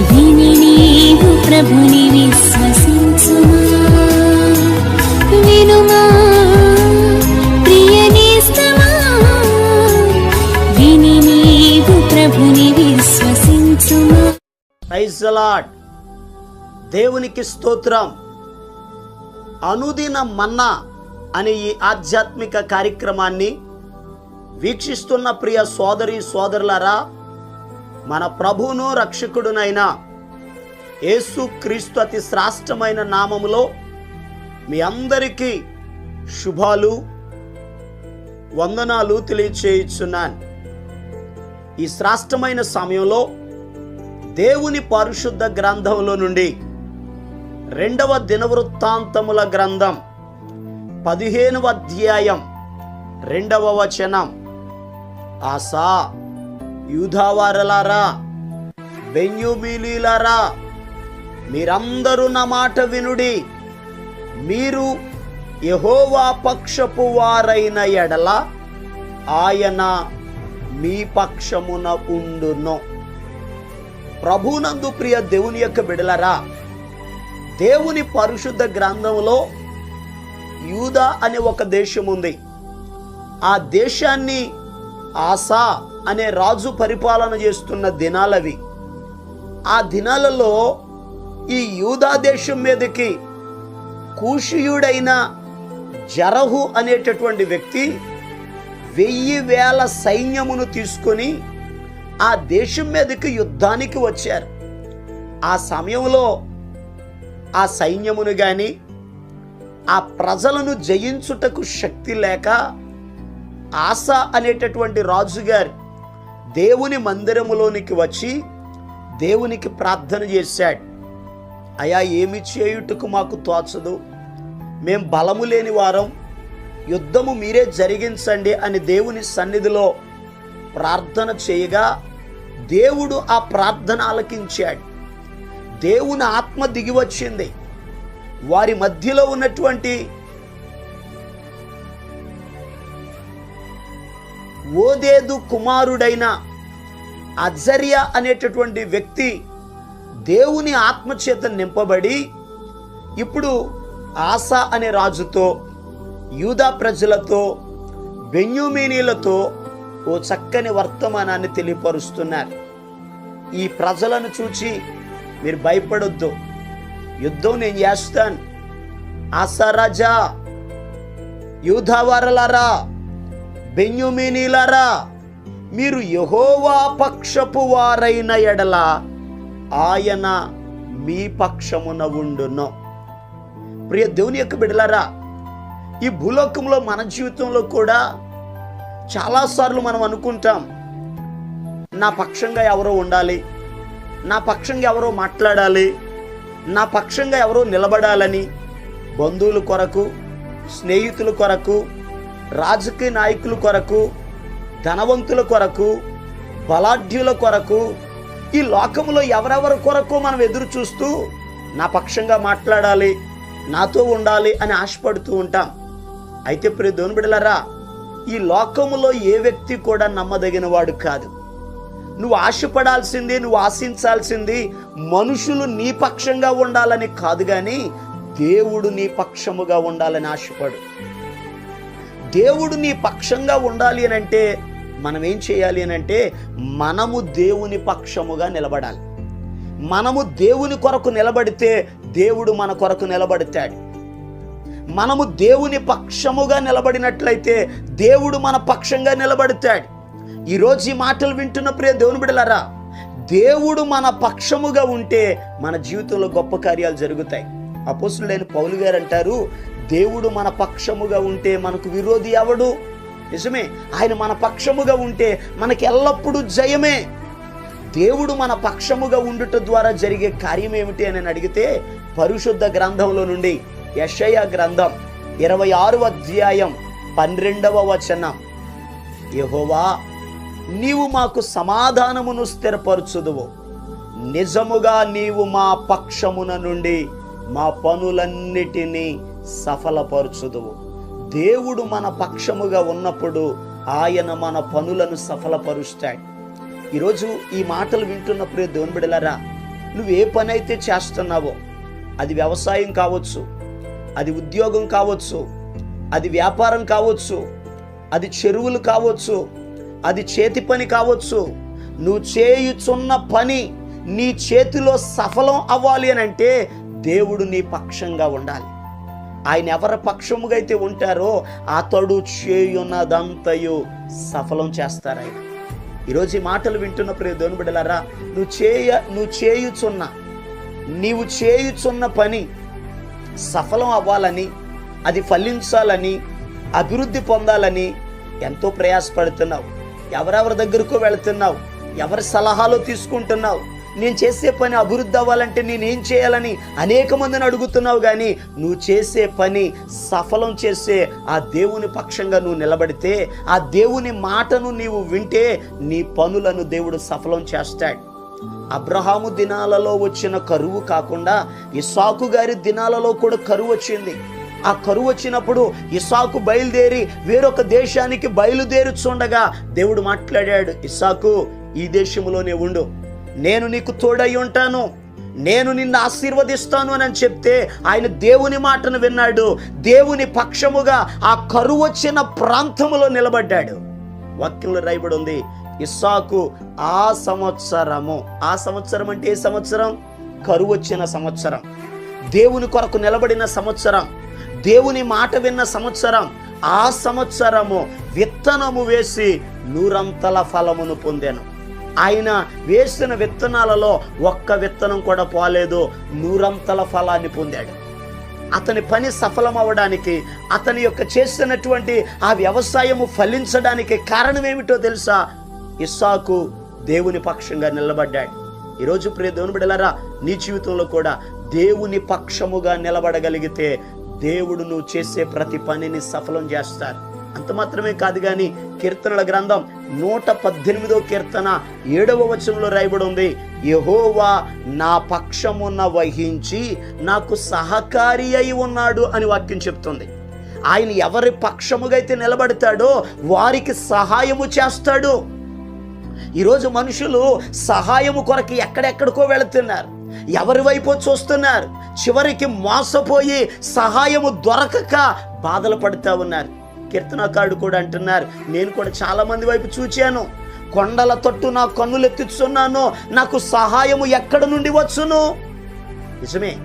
విని నీవు ప్రభుని విశ్వసించుమా. వినుమా ప్రియనేస్తమా విని నీవు ప్రభుని విశ్వసించుమా. దేవునికి స్తోత్రం. అనుదిన మన్నా అనే ఈ ఆధ్యాత్మిక కార్యక్రమాన్ని వీక్షిస్తున్న ప్రియ సోదరి సోదరులారా మన ప్రభువును రక్షకుడునైన యేసు క్రీస్తు అతి శ్రాష్టమైన నామములో మీ అందరికీ శుభాలు వందనాలు తెలియచేయుచున్నాను. ఈ శ్రాష్టమైన సమయంలో దేవుని పరిశుద్ధ గ్రంథంలో నుండి రెండవ దినవృత్తాంతముల గ్రంథం పదిహేనవ అధ్యాయం రెండవ వచనం. ఆసా యూధావారలారా బెన్యుమీలీలారా మీరందరూ నా మాట వినుడి. మీరు యహోవా పక్షపు వారైన ఎడల ఆయన మీ పక్షమున ఉండును. ప్రభునందు ప్రియ దేవుని యొక్క బిడలరా దేవుని పరిశుద్ధ గ్రంథంలో యూదా అనే ఒక దేశం ఉంది ఆ దేశాన్ని ఆశా అనే రాజు పరిపాలన చేస్తున్న దినాలవి. ఆ దినాలలో ఈ యూదా దేశం మీదకి కూషియుడైన జరహు అనేటటువంటి వ్యక్తి వెయ్యి వేల సైన్యమును తీసుకొని ఆ దేశం మీదకి యుద్ధానికి వచ్చారు. ఆ సమయంలో ఆ సైన్యమును కానీ ఆ ప్రజలను జయించుటకు శక్తి లేక ఆశ అనేటటువంటి రాజుగారు దేవుని మందిరములోనికి వచ్చి దేవునికి ప్రార్థన చేశాడు. అయా ఏమి చేయుటకు మాకు తోచదు? మేం బలము లేని వారం యుద్ధము మీరే జరిగించండి అని దేవుని సన్నిధిలో ప్రార్థన చేయగా దేవుడు ఆ ప్రార్థన ఆలకించాడు. దేవుని ఆత్మ దిగి వచ్చింది. వారి మధ్యలో ఉన్నటువంటి ఓదేదు కుమారుడైన అజ్జరియా అనేటటువంటి వ్యక్తి దేవుని ఆత్మచేత నింపబడి ఇప్పుడు ఆసా అనే రాజుతో యూదా ప్రజలతో బెన్యుమీనీలతో ఓ చక్కని వర్తమానాన్ని తెలియపరుస్తున్నారు. ఈ ప్రజలను చూచి మీరు భయపడొద్దు. యుద్ధం నేను చేస్తాను. ఆసారాజా యూధావారలారా బెన్యుమినీలరా మీరు యహోవా పక్షపు వారైన ఎడల ఆయన మీ పక్షమున ఉండును. ప్రియ దేవుని యొక్క బిడలరా ఈ భూలోకంలో మన జీవితంలో కూడా చాలాసార్లు మనం అనుకుంటాం నా పక్షంగా ఎవరో ఉండాలి నా పక్షంగా ఎవరో మాట్లాడాలి నా పక్షంగా ఎవరో నిలబడాలని బంధువుల కొరకు స్నేహితుల కొరకు రాజకీయ నాయకుల కొరకు ధనవంతుల కొరకు బలాఢ్యుల కొరకు ఈ లోకములో ఎవరెవరి కొరకు మనం ఎదురు చూస్తూ నా పక్షంగా మాట్లాడాలి నాతో ఉండాలి అని ఆశపడుతూ ఉంటాం. అయితే ప్రియ దేవుని బిడలరా ఈ లోకములో ఏ వ్యక్తి కూడా నమ్మదగిన వాడు కాదు. నువ్వు ఆశపడాల్సింది నువ్వు ఆశించాల్సింది మనుషులు నీ పక్షంగా ఉండాలని కాదు కానీ దేవుడు నీ పక్షముగా ఉండాలని ఆశపడు. దేవుడు నీ పక్షంగా ఉండాలి అని అంటే మనం ఏం చేయాలి అని అంటే మనము దేవుని పక్షముగా నిలబడాలి. మనము దేవుని కొరకు నిలబడితే దేవుడు మన కొరకు నిలబడతాడు. మనము దేవుని పక్షముగా నిలబడినట్లయితే దేవుడు మన పక్షంగా నిలబడతాడు. ఈరోజు ఈ మాటలు వింటున్న ప్రియ దేవుని బిడలరా దేవుడు మన పక్షముగా ఉంటే మన జీవితంలో గొప్ప కార్యాలు జరుగుతాయి. అపోసులైన పౌలు గారు అంటారు దేవుడు మన పక్షముగా ఉంటే మనకు విరోధి ఎవడు? నిజమే ఆయన మన పక్షముగా ఉంటే మనకి ఎల్లప్పుడూ జయమే. దేవుడు మన పక్షముగా ఉండుట ద్వారా జరిగే కార్యం ఏమిటి అని అడిగితే పరిశుద్ధ గ్రంథంలో నుండి యషయ గ్రంథం ఇరవై ఆరు అధ్యాయం పన్నెండవ వచనం. యహోవా నీవు మాకు సమాధానమును స్థిరపరచుదువు. నిజముగా నీవు మా పక్షమున నుండి మా పనులన్నిటినీ సఫలపరచుదువు. దేవుడు మన పక్షముగా ఉన్నప్పుడు ఆయన మన పనులను సఫలపరుస్తాడు. ఈరోజు ఈ మాటలు వింటున్నప్పుడే దేవుని బిడలరా నువ్వు ఏ పని అయితే చేస్తున్నావో అది వ్యవసాయం కావచ్చు అది ఉద్యోగం కావచ్చు అది వ్యాపారం కావచ్చు అది చెరువులు కావచ్చు అది చేతి పని కావచ్చు నువ్వు చేయుచున్న పని నీ చేతిలో సఫలం అవ్వాలి అని అంటే దేవుడు నీ పక్షంగా ఉండాలి. ఆయన ఎవరి పక్షముగా అయితే ఉంటారో అతడు చేయున్నదంతయు సఫలం చేస్తారు ఆయన. ఈరోజు ఈ మాటలు వింటున్న ప్రియ దేవుని బిడ్డలారా నువ్వు చేయ నువ్వు చేయుచున్న నీవు చేయుచున్న పని సఫలం అవ్వాలని అది ఫలించాలని అభివృద్ధి పొందాలని ఎంతో ప్రయాసపడుతున్నావు. ఎవరెవరి దగ్గరకు వెళుతున్నావు. ఎవరి సలహాలు తీసుకుంటున్నావు. నేను చేసే పని అభివృద్ధి అవ్వాలంటే నేనేం చేయాలని అనేక మందిని అడుగుతున్నావు కానీ నువ్వు చేసే పని సఫలం చేసే ఆ దేవుని పక్షంగా నువ్వు నిలబడితే ఆ దేవుని మాటను నీవు వింటే నీ పనులను దేవుడు సఫలం చేస్తాడు. అబ్రహాము దినాలలో వచ్చిన కరువు కాకుండా ఇసాకు గారి దినాలలో కూడా కరువు వచ్చింది. ఆ కరువు వచ్చినప్పుడు ఇసాకు బయలుదేరి వేరొక దేశానికి బయలుదేరుచుండగా దేవుడు మాట్లాడాడు ఇసాకు ఈ దేశంలోనే ఉండు. నేను నీకు తోడై ఉంటాను. నేను నిన్ను ఆశీర్వదిస్తాను అని చెప్తే ఆయన దేవుని మాటను విన్నాడు. దేవుని పక్షముగా ఆ కరువు వచ్చిన ప్రాంతములో నిలబడ్డాడు. వాక్యంలో రాయబడి ఉంది ఇస్సాకు ఆ సంవత్సరము. ఆ సంవత్సరం అంటే ఏ సంవత్సరం? కరువు వచ్చిన సంవత్సరం. దేవుని కొరకు నిలబడిన సంవత్సరం. దేవుని మాట విన్న సంవత్సరం. ఆ సంవత్సరము విత్తనము వేసి నూరంతల ఫలమును పొందాను. ఆయన వేసిన విత్తనాలలో ఒక్క విత్తనం కూడా పోలేదు. నూరంతల ఫలాన్ని పొందాడు. అతని పని సఫలం అవ్వడానికి అతని యొక్క చేసినటువంటి ఆ వ్యవసాయము ఫలించడానికి కారణం ఏమిటో తెలుసా? ఇస్సాకు దేవుని పక్షంగా నిలబడ్డాడు. ఈరోజు ప్రియ దేవుని బిడలారా నీ జీవితంలో కూడా దేవుని పక్షముగా నిలబడగలిగితే దేవుడు నువ్వు చేసే ప్రతి పనిని సఫలం చేస్తారు అంత మాత్రమే కాదు కానీ కీర్తనల గ్రంథం నూట పద్దెనిమిదో కీర్తన ఏడవ వచనంలో రాయబడి ఉంది యహోవా నా పక్షమున వహించి నాకు సహకారి అయి ఉన్నాడు అని వాక్యం చెప్తుంది. ఆయన ఎవరి పక్షముగా అయితే నిలబడతాడో వారికి సహాయము చేస్తాడు. ఈరోజు మనుషులు సహాయము కొరకు ఎక్కడెక్కడికో వెళుతున్నారు. ఎవరి వైపు చూస్తున్నారు. చివరికి మోసపోయి సహాయము దొరకక బాధలు పడుతూ ఉన్నారు. కీర్తనకారుడు కూడా అంటున్నారు. నేను కూడా చాలామంది వైపు చూచాను. కొండల తట్టు నా కన్నులు ఎత్తిస్తున్నాను నాకు సహాయము ఎక్కడ నుండి వచ్చును? నిజమే.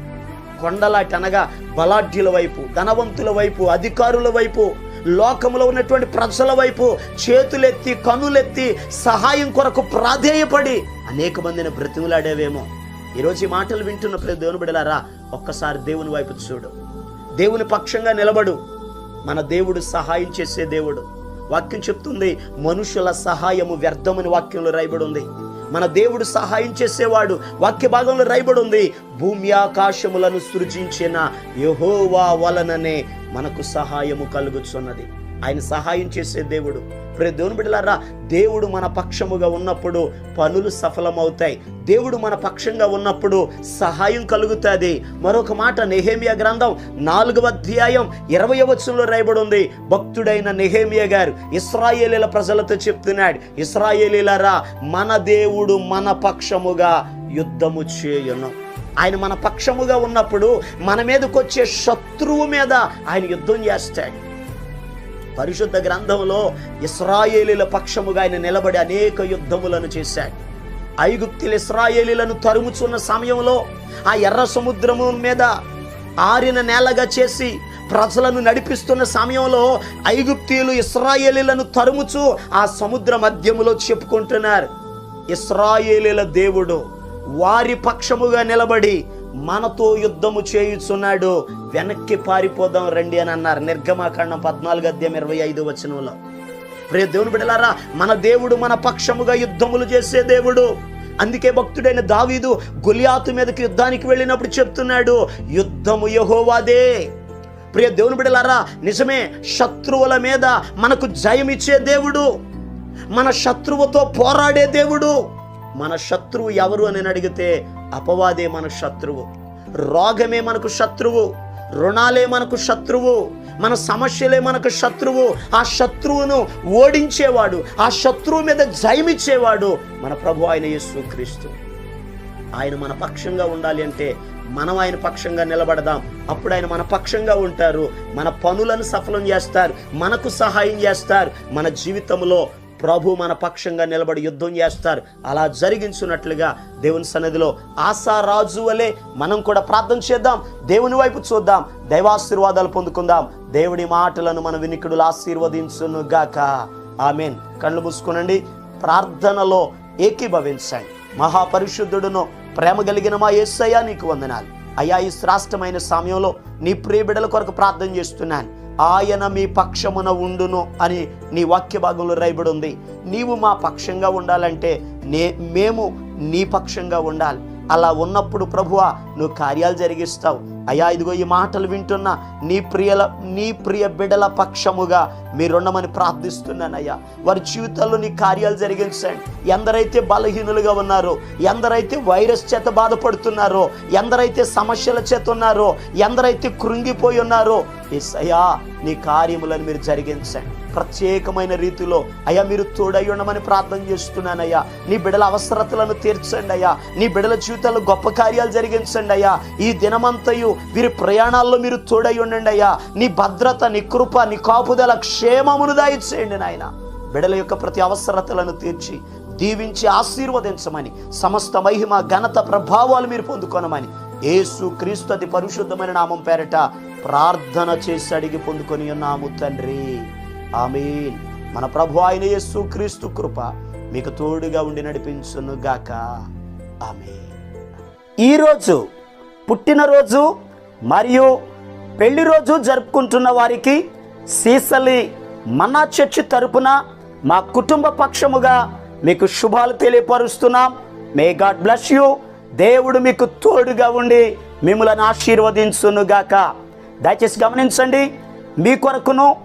కొండలాటి అనగా బలాఢ్యుల వైపు ధనవంతుల వైపు అధికారుల వైపు లోకములో ఉన్నటువంటి ప్రజల వైపు చేతులెత్తి కనులెత్తి సహాయం కొరకు ప్రాధేయపడి అనేక మందిని బ్రతిమలాడేవేమో. ఈరోజు ఈ మాటలు వింటున్న ప్రతి దేవుని బిడలారా ఒక్కసారి దేవుని వైపు చూడు. దేవుని పక్షంగా నిలబడు. మన దేవుడు సహాయం చేసే దేవుడు. వాక్యం చెప్తుంది మనుషుల సహాయము వ్యర్థమని వాక్యంలో రాయబడి ఉంది మన దేవుడు సహాయం చేసేవాడు వాక్య భాగంలో రాయబడి ఉంది భూమి ఆకాశములను సృజించిన యహోవా వలననే మనకు సహాయము కలుగుచున్నది. ఆయన సహాయం చేసే దేవుడు. ప్రే దేవుని బిడ్డలారా దేవుడు మన పక్షముగా ఉన్నప్పుడు పనులు సఫలమవుతాయి. దేవుడు మన పక్షంగా ఉన్నప్పుడు సహాయం కలుగుతుంది. మరొక మాట నెహేమియా గ్రంథం నాలుగవ అధ్యాయం ఇరవై వచనంలో రాయబడి ఉంది భక్తుడైన నెహేమియా గారు ఇస్రాయేలీల ప్రజలతో చెప్తున్నాడు. ఇస్రాయేలీలరా మన దేవుడు మన పక్షముగా యుద్ధము చేయును. ఆయన మన పక్షముగా ఉన్నప్పుడు మన మీదకొచ్చే శత్రువు మీద ఆయన యుద్ధం చేస్తాడు. పరిశుద్ధ గ్రంథంలో ఇస్రాయేలీల పక్షముగా ఆయన నిలబడి అనేక యుద్ధములను చేశాడు. ఐగుప్తులు ఇస్రాయేలీలను తరుముచున్న సమయంలో ఆ ఎర్ర సముద్రము మీద ఆరిన నేలగా చేసి ప్రజలను నడిపిస్తున్న సమయంలో ఐగుప్తీయులు ఇస్రాయేలీలను తరుముచు ఆ సముద్ర మధ్యములో చెప్పుకుంటున్నారు. ఇస్రాయేలీల దేవుడు వారి పక్షముగా నిలబడి మనతో యుద్ధము చేయుచున్నాడు. వెనక్కి పారిపోదాం రండి అని అన్నారు. నిర్గమాకాండం పద్నాలుగు అధ్యాయం ఇరవై ఐదు వచనంలో. ప్రియ దేవుని బిడలారా మన దేవుడు మన పక్షముగా యుద్ధములు చేసే దేవుడు. అందుకే భక్తుడైన దావీదు గొలియాతు మీదకి యుద్ధానికి వెళ్ళినప్పుడు చెప్తున్నాడు యుద్ధము యహోవాదే. ప్రియ దేవుని బిడలారా నిజమే శత్రువుల మీద మనకు జయమిచ్చే దేవుడు. మన శత్రువుతో పోరాడే దేవుడు. మన శత్రువు ఎవరు అని అడిగితే అపవాదే మన శత్రువు. రోగమే మనకు శత్రువు. రుణాలే మనకు శత్రువు. మన సమస్యలే మనకు శత్రువు. ఆ శత్రువును ఓడించేవాడు ఆ శత్రువు మీద జయమిచ్చేవాడు మన ప్రభు ఆయన యేసు క్రీస్తు ఆయన మన పక్షంగా ఉండాలి అంటే మనం ఆయన పక్షంగా నిలబడదాం. అప్పుడు ఆయన మన పక్షంగా ఉంటారు. మన పనులను సఫలం చేస్తారు. మనకు సహాయం చేస్తారు. మన జీవితంలో ప్రభు మన పక్షంగా నిలబడి యుద్ధం చేస్తారు. అలా జరిగించున్నట్లుగా దేవుని సన్నిధిలో ఆశారాజు వలె మనం కూడా ప్రార్థన చేద్దాం. దేవుని వైపు చూద్దాం. దైవాశీర్వాదాలు పొందుకుందాం. దేవుడి మాటలను మన వినికుడులు ఆశీర్వదించును గాక ఆమెన్. కళ్ళు మూసుకునండి. ప్రార్థనలో ఏకీభవించండి. మహాపరిశుద్ధుడును ప్రేమ కలిగిన మా ఏసయ్యా నీకు వందనాలు. అయ్యా ఈ శ్రాష్టమైన సమయంలో నీ ప్రియ బిడ్డల కొరకు ప్రార్థన చేస్తున్నాను. ఆయన మీ పక్షమున ఉండును అని నీ వాక్య భాగంలో రాయబడి ఉంది. నీవు మా పక్షంగా ఉండాలంటే నే మేము నీ పక్షంగా ఉండాలి. అలా ఉన్నప్పుడు ప్రభువా నువ్వు కార్యాలు జరిగిస్తావు. అయ్యా ఇదిగో ఈ మాటలు వింటున్నా నీ ప్రియల నీ ప్రియ బిడల పక్షముగా మీరుండమని ప్రార్థిస్తున్నానయ్యా. వారి జీవితాల్లో నీ కార్యాలు జరిగించండి. ఎందరైతే బలహీనులుగా ఉన్నారో ఎందరైతే వైరస్ చేత బాధపడుతున్నారో ఎందరైతే సమస్యల చేత ఉన్నారో ఎందరైతే కృంగిపోయి ఉన్నారో ఎస్సయ్యా నీ కార్యములను మీరు జరిగించండి. ప్రత్యేకమైన రీతిలో అయ్యా మీరు తోడై ఉండమని ప్రార్థన చేస్తున్నానయ్యా నీ బిడల అవసరతలను తీర్చండి అయ్యా. నీ బిడల జీవితంలో గొప్ప కార్యాలు జరిగించండి అయ్యా. ఈ దినమంతయు వీరి ప్రయాణాల్లో మీరు తోడై ఉండండి అయ్యా. నీ భద్రత నీ కృప నీ కాపుదల క్షేమమును దాయిచేయండి నాయన. బిడల యొక్క ప్రతి అవసరతలను తీర్చి దీవించి ఆశీర్వదించమని సమస్త మహిమ ఘనత ప్రభావాలు మీరు పొందుకోనమని ఏసు క్రీస్తు అతి పరిశుద్ధమైన నామం పేరట ప్రార్థన చేసి అడిగి పొందుకొని ఉన్నాము తండ్రి. ఆమెన్. మన ప్రభు ఆయన యస్సు క్రీస్తు కృప మీకు తోడుగా ఉండి నడిపించును గాక. ఆమె ఈరోజు పుట్టినరోజు మరియు పెళ్ళి రోజు జరుపుకుంటున్న వారికి సీసలి మన్నా చర్చి తరపున మా కుటుంబ పక్షముగా మీకు శుభాలు తెలియపరుస్తున్నాం. మే గాడ్ బ్లెస్ యూ దేవుడు మీకు తోడుగా ఉండి మిమ్మల్ని ఆశీర్వదించునుగాక దయచేసి గమనించండి. మీ కొరకును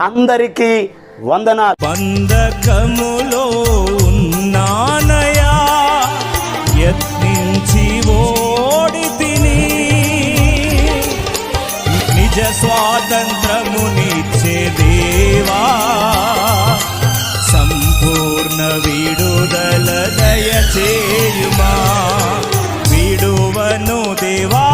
అందరికీ వందనాలు. బంధకములో ఉన్నానయా? యత్నించి ఓడి తిని నిజ స్వాతంత్రమునిచ్చే దేవా సంపూర్ణ విడుదల దయచేయుమా విడువను దేవా